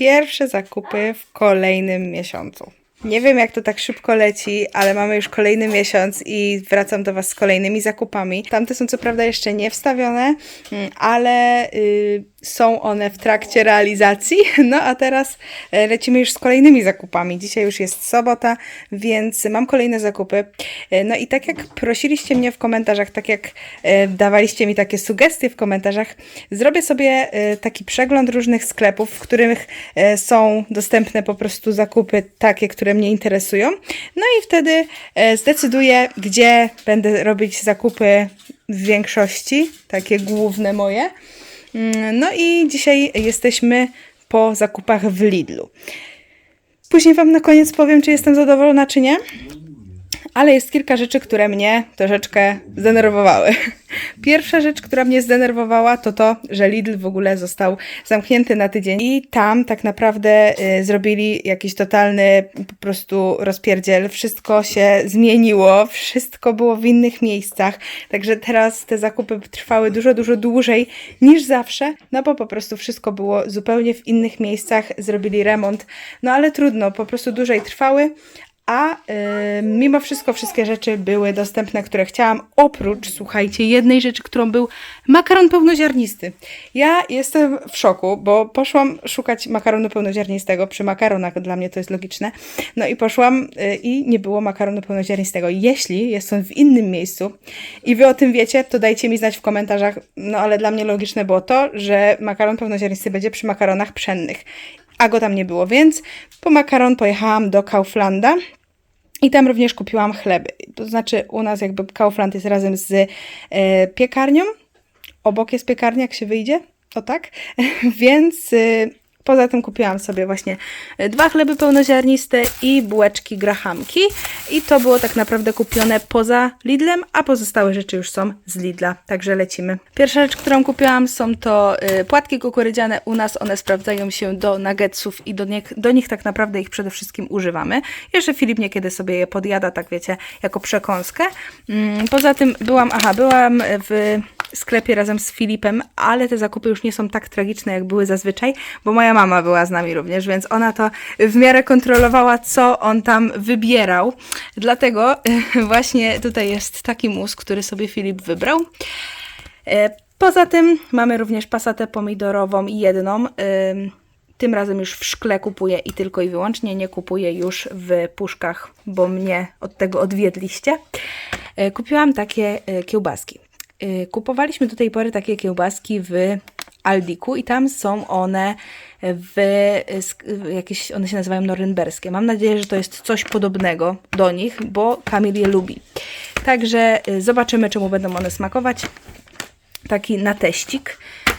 pierwsze zakupy w kolejnym miesiącu. Nie wiem, jak to tak szybko leci, ale mamy już kolejny miesiąc i wracam do Was z kolejnymi zakupami. Tamte są co prawda jeszcze nie wstawione, mm, ale y, są one w trakcie realizacji. No a teraz e, lecimy już z kolejnymi zakupami. Dzisiaj już jest sobota, więc mam kolejne zakupy. E, No i tak jak prosiliście mnie w komentarzach, tak jak e, dawaliście mi takie sugestie w komentarzach, zrobię sobie taki przegląd różnych sklepów, w których są dostępne po prostu zakupy takie, które mnie interesują. No i wtedy zdecyduję, gdzie będę robić zakupy w większości, takie główne moje. Mm, No i dzisiaj jesteśmy po zakupach w Lidlu. Później Wam na koniec powiem, czy jestem zadowolona, czy nie. Ale jest kilka rzeczy, które mnie troszeczkę zdenerwowały. Pierwsza rzecz, która mnie zdenerwowała, to to, że Lidl w ogóle został zamknięty na tydzień. I tam tak naprawdę y, zrobili jakiś totalny po prostu rozpierdziel. Wszystko się zmieniło, wszystko było w innych miejscach, także teraz te zakupy trwały dużo, dużo dłużej niż zawsze, no bo po prostu wszystko było zupełnie w innych miejscach, zrobili remont, no ale trudno, po prostu dłużej trwały, a y, mimo wszystko wszystkie rzeczy były dostępne, które chciałam, oprócz, słuchajcie, jednej rzeczy, którą był makaron pełnoziarnisty. Ja jestem w szoku, bo poszłam szukać makaronu pełnoziarnistego, przy makaronach dla mnie to jest logiczne, no i poszłam y, i nie było makaronu pełnoziarnistego. Jeśli jest on w innym miejscu i wy o tym wiecie, to dajcie mi znać w komentarzach, no ale dla mnie logiczne było to, że makaron pełnoziarnisty będzie przy makaronach pszennych a go tam nie było, więc po makaron pojechałam do Kauflanda i tam również kupiłam chleby. To znaczy u nas jakby Kaufland jest razem z e, piekarnią, obok jest piekarnia, jak się wyjdzie, o tak, więc e, Poza tym kupiłam sobie właśnie e, dwa chleby pełnoziarniste i bułeczki grahamki. I to było tak naprawdę kupione poza Lidlem, a pozostałe rzeczy już są z Lidla. Także lecimy. Pierwsza rzecz, którą kupiłam są to y, płatki kukurydziane. U nas one sprawdzają się do nuggetsów i do, nie, do nich tak naprawdę ich przede wszystkim używamy. Jeszcze Filip niekiedy sobie je podjada, tak wiecie, jako przekąskę. Mm, poza tym byłam, aha, byłam w sklepie razem z Filipem, ale te zakupy już nie są tak tragiczne, jak były zazwyczaj, bo moja mama była z nami również, więc ona to w miarę kontrolowała, co on tam wybierał. Dlatego właśnie tutaj jest taki mus, który sobie Filip wybrał. E, Poza tym mamy również pasatę pomidorową jedną. Ym, Tym razem już w szkle kupuję i tylko i wyłącznie nie kupuję już w puszkach, bo mnie od tego odwiedliście. E, Kupiłam takie e, kiełbaski. E, Kupowaliśmy do tej pory takie kiełbaski w Aldiku i tam są one w jakieś, one się nazywają norymberskie. Mam nadzieję, że to jest coś podobnego do nich, bo Kamil je lubi. Także e, zobaczymy, czemu będą one smakować taki na teścik. E,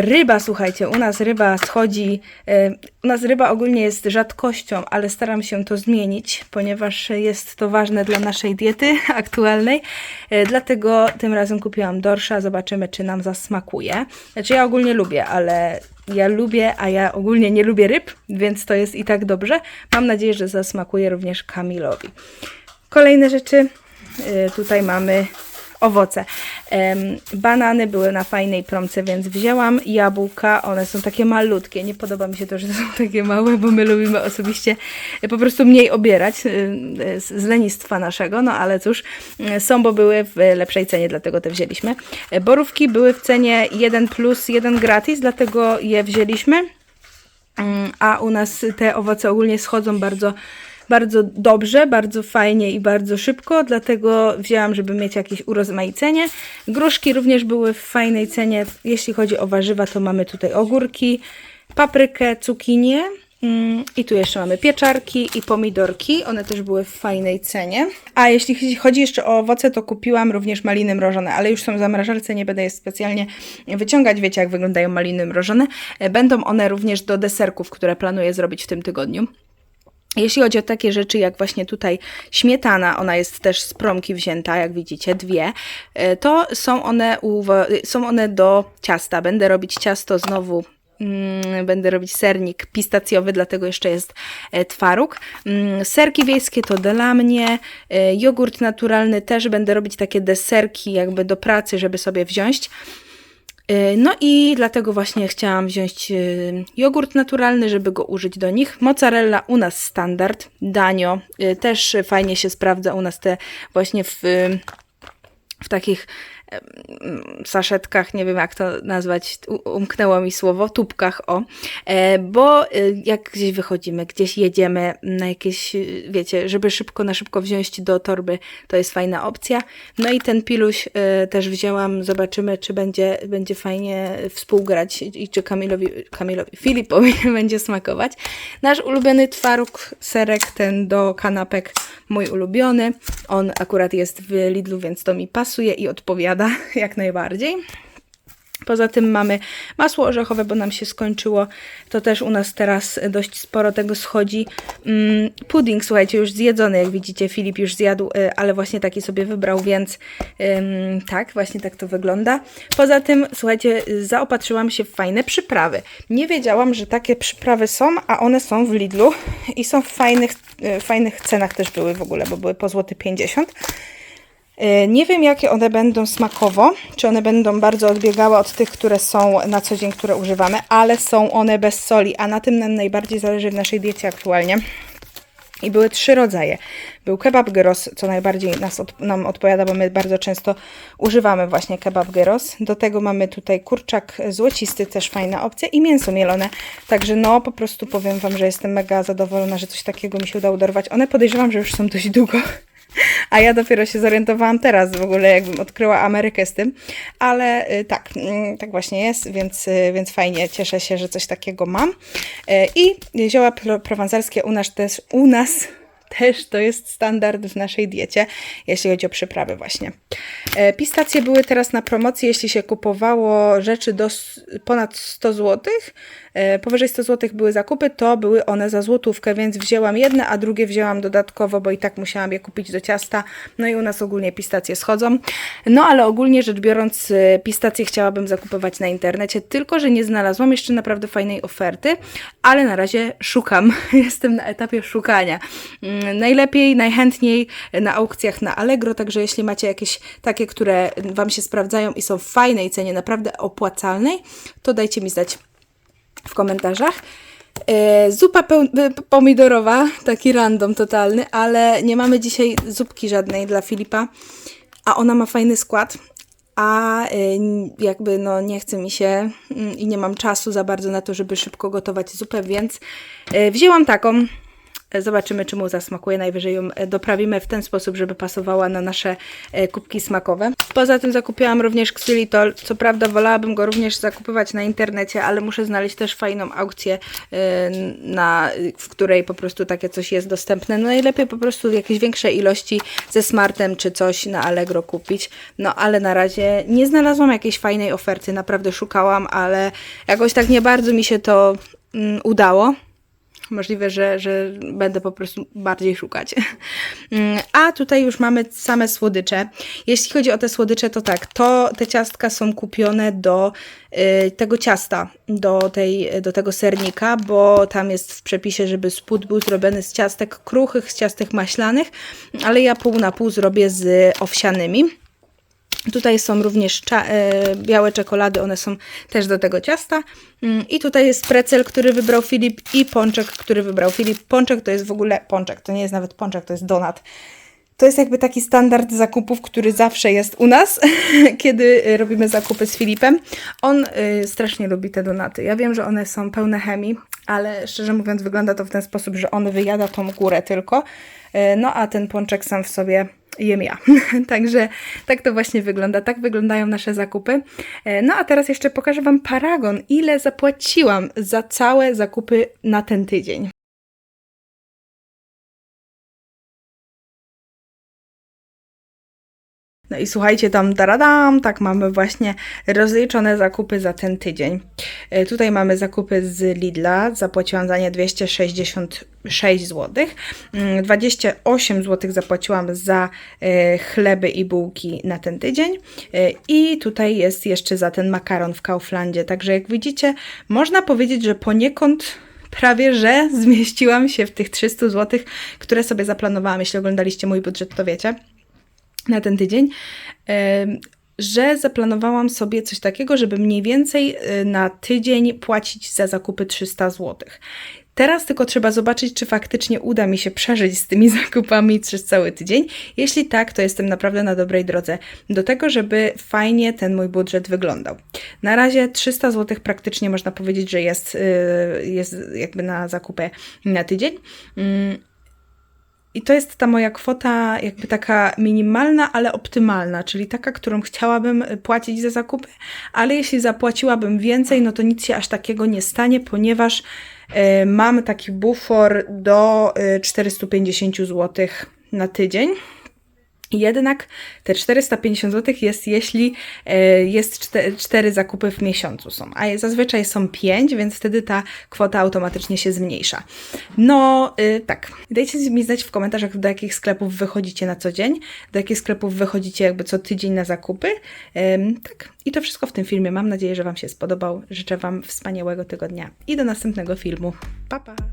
Ryba, słuchajcie, u nas ryba schodzi. e, U nas ryba ogólnie jest rzadkością, ale staram się to zmienić, ponieważ jest to ważne dla naszej diety aktualnej. E, Dlatego tym razem kupiłam dorsza. Zobaczymy, czy nam zasmakuje. Znaczy, ja ogólnie lubię, ale ja lubię, a ja ogólnie nie lubię ryb, więc to jest i tak dobrze. Mam nadzieję, że zasmakuje również Kamilowi. Kolejne rzeczy. Tutaj mamy owoce. Banany były na fajnej promce, więc wzięłam jabłka. One są takie malutkie. Nie podoba mi się to, że są takie małe, bo my lubimy osobiście po prostu mniej obierać z lenistwa naszego. No ale cóż, są, bo były w lepszej cenie, dlatego te wzięliśmy. Y, Borówki były w cenie 1 plus 1 gratis, dlatego je wzięliśmy. Mm, a u nas te owoce ogólnie schodzą bardzo, bardzo dobrze, bardzo fajnie i bardzo szybko, dlatego wzięłam, żeby mieć jakieś urozmaicenie. Gruszki również były w fajnej cenie. Jeśli chodzi o warzywa, to mamy tutaj ogórki, paprykę, cukinię. mm, I tu jeszcze mamy pieczarki i pomidorki. One też były w fajnej cenie. A jeśli chodzi jeszcze o owoce, to kupiłam również maliny mrożone, ale już są w zamrażalce, nie będę je specjalnie wyciągać. Wiecie, jak wyglądają maliny mrożone. E, Będą one również do deserków, które planuję zrobić w tym tygodniu. Jeśli chodzi o takie rzeczy jak właśnie tutaj śmietana, ona jest też z promki wzięta, jak widzicie, dwie, e, to są one, są one do ciasta. Będę robić ciasto znowu. mm, Będę robić sernik pistacjowy, dlatego jeszcze jest e, twaróg. Mm, Serki wiejskie to dla mnie. e, Jogurt naturalny też będę robić takie deserki jakby do pracy, żeby sobie wziąć. Y, No i dlatego właśnie chciałam wziąć y, jogurt naturalny, żeby go użyć do nich. Mozzarella u nas standard, danio y, też fajnie się sprawdza u nas te właśnie w, w takich saszetkach, nie wiem jak to nazwać, umknęło mi słowo, tubkach, o, e, bo y, jak gdzieś wychodzimy, gdzieś jedziemy na jakieś, y, wiecie, żeby szybko na szybko wziąć do torby, to jest fajna opcja. No i ten piluś też wzięłam, zobaczymy, czy będzie, będzie fajnie współgrać i czy Kamilowi, Kamilowi, Filipowi będzie smakować. Nasz ulubiony twaróg, serek, ten do kanapek, mój ulubiony. On akurat jest w Lidlu, więc to mi pasuje i odpowiada jak najbardziej. Poza tym mamy masło orzechowe, bo nam się skończyło. To też u nas teraz dość sporo tego schodzi. Mm, pudding, słuchajcie, już zjedzony, jak widzicie, Filip już zjadł, y, ale właśnie taki sobie wybrał, więc ym, tak, właśnie tak to wygląda. Poza tym, słuchajcie, zaopatrzyłam się w fajne przyprawy. Nie wiedziałam, że takie przyprawy są, a one są w Lidlu i są w fajnych, y, fajnych cenach też były w ogóle, bo były po złoty 50. E, Nie wiem, jakie one będą smakowo, czy one będą bardzo odbiegały od tych, które są na co dzień, które używamy, ale są one bez soli, a na tym nam najbardziej zależy w naszej diecie aktualnie. I były trzy rodzaje. Był kebab gyros, co najbardziej nas od, nam odpowiada, bo my bardzo często używamy właśnie kebab gyros. Do tego mamy tutaj kurczak złocisty, też fajna opcja i mięso mielone. Także no, po prostu powiem Wam, że jestem mega zadowolona, że coś takiego mi się udało dorwać. One podejrzewam, że już są dość długo. A ja dopiero się zorientowałam teraz w ogóle, jakbym odkryła Amerykę z tym. Ale y, tak, mm, tak właśnie jest, więc, y, więc fajnie, cieszę się, że coś takiego mam. Y, I zioła pro- prowansalskie u nas też, u nas też to jest standard w naszej diecie, jeśli chodzi o przyprawy właśnie. E, Pistacje były teraz na promocji, jeśli się kupowało rzeczy do ponad 100 zł, powyżej 100 zł były zakupy, to były one za złotówkę, więc wzięłam jedne, a drugie wzięłam dodatkowo, bo i tak musiałam je kupić do ciasta. No i u nas ogólnie pistacje schodzą. No ale ogólnie rzecz biorąc, e, pistacje chciałabym zakupywać na internecie, tylko że nie znalazłam jeszcze naprawdę fajnej oferty, ale na razie szukam. Jestem na etapie szukania. Mm, Najlepiej, najchętniej na aukcjach na Allegro, także jeśli macie jakieś takie, które Wam się sprawdzają i są w fajnej cenie, naprawdę opłacalnej, to dajcie mi znać w komentarzach. E, Zupa e, pomidorowa, taki random totalny, ale nie mamy dzisiaj zupki żadnej dla Filipa, a ona ma fajny skład, a e, jakby no nie chce mi się mm, i nie mam czasu za bardzo na to, żeby szybko gotować zupę, więc wzięłam taką. E, Zobaczymy, czy mu zasmakuje. Najwyżej ją e, doprawimy w ten sposób, żeby pasowała na nasze e, kubki smakowe. Poza tym zakupiłam również ksylitol. Co prawda wolałabym go również zakupywać na internecie, ale muszę znaleźć też fajną aukcję, na, w której po prostu takie coś jest dostępne. No najlepiej po prostu jakieś większe ilości ze smartem czy coś na Allegro kupić. No ale na razie nie znalazłam jakiejś fajnej oferty. Naprawdę szukałam, ale jakoś tak nie bardzo mi się to mm, udało. Możliwe, że, że będę po prostu bardziej szukać. Mm, A tutaj już mamy same słodycze. Jeśli chodzi o te słodycze, to tak, to te ciastka są kupione do y, tego ciasta, do, tej, do tego sernika, bo tam jest w przepisie, żeby spód był zrobiony z ciastek kruchych, z ciastek maślanych, ale ja pół na pół zrobię z owsianymi. Tutaj są również e, białe czekolady, one są też do tego ciasta. Mm, I tutaj jest precel, który wybrał Filip i pączek, który wybrał Filip. Pączek to jest w ogóle pączek, to nie jest nawet pączek, to jest donat. To jest jakby taki standard zakupów, który zawsze jest u nas, kiedy y, robimy zakupy z Filipem. On y, strasznie lubi te donaty. Ja wiem, że one są pełne chemii, ale szczerze mówiąc wygląda to w ten sposób, że on wyjada tą górę tylko, no a ten pączek sam w sobie jem ja. Także tak to właśnie wygląda. Tak wyglądają nasze zakupy. E, No a teraz jeszcze pokażę Wam paragon, ile zapłaciłam za całe zakupy na ten tydzień. No i słuchajcie, tam daradam, tak mamy właśnie rozliczone zakupy za ten tydzień. E, Tutaj mamy zakupy z Lidla, zapłaciłam za nie 266 zł. 28 zł zapłaciłam za e, chleby i bułki na ten tydzień. E, I tutaj jest jeszcze za ten makaron w Kauflandzie. Także jak widzicie, można powiedzieć, że poniekąd prawie że zmieściłam się w tych 300 zł, które sobie zaplanowałam. Jeśli oglądaliście mój budżet, to wiecie na ten tydzień. Że zaplanowałam sobie coś takiego, żeby mniej więcej y, na tydzień płacić za zakupy 300 zł. Teraz tylko trzeba zobaczyć, czy faktycznie uda mi się przeżyć z tymi zakupami przez cały tydzień. Jeśli tak, to jestem naprawdę na dobrej drodze do tego, żeby fajnie ten mój budżet wyglądał. Na razie 300 zł praktycznie można powiedzieć, że jest, y, jest jakby na zakupy na tydzień. I to jest ta moja kwota, jakby taka minimalna, ale optymalna, czyli taka, którą chciałabym płacić za zakupy, ale jeśli zapłaciłabym więcej, no to nic się aż takiego nie stanie, ponieważ y, mam taki bufor do y, 450 zł na tydzień. Jednak te 450 zł jest, jeśli e, jest czte, 4 zakupy w miesiącu są, a zazwyczaj są 5, więc wtedy ta kwota automatycznie się zmniejsza. No y, tak, dajcie mi znać w komentarzach, do jakich sklepów wychodzicie na co dzień, do jakich sklepów wychodzicie jakby co tydzień na zakupy. Tak, i to wszystko w tym filmie. Mam nadzieję, że Wam się spodobał. Życzę Wam wspaniałego tygodnia i do następnego filmu. Pa, pa!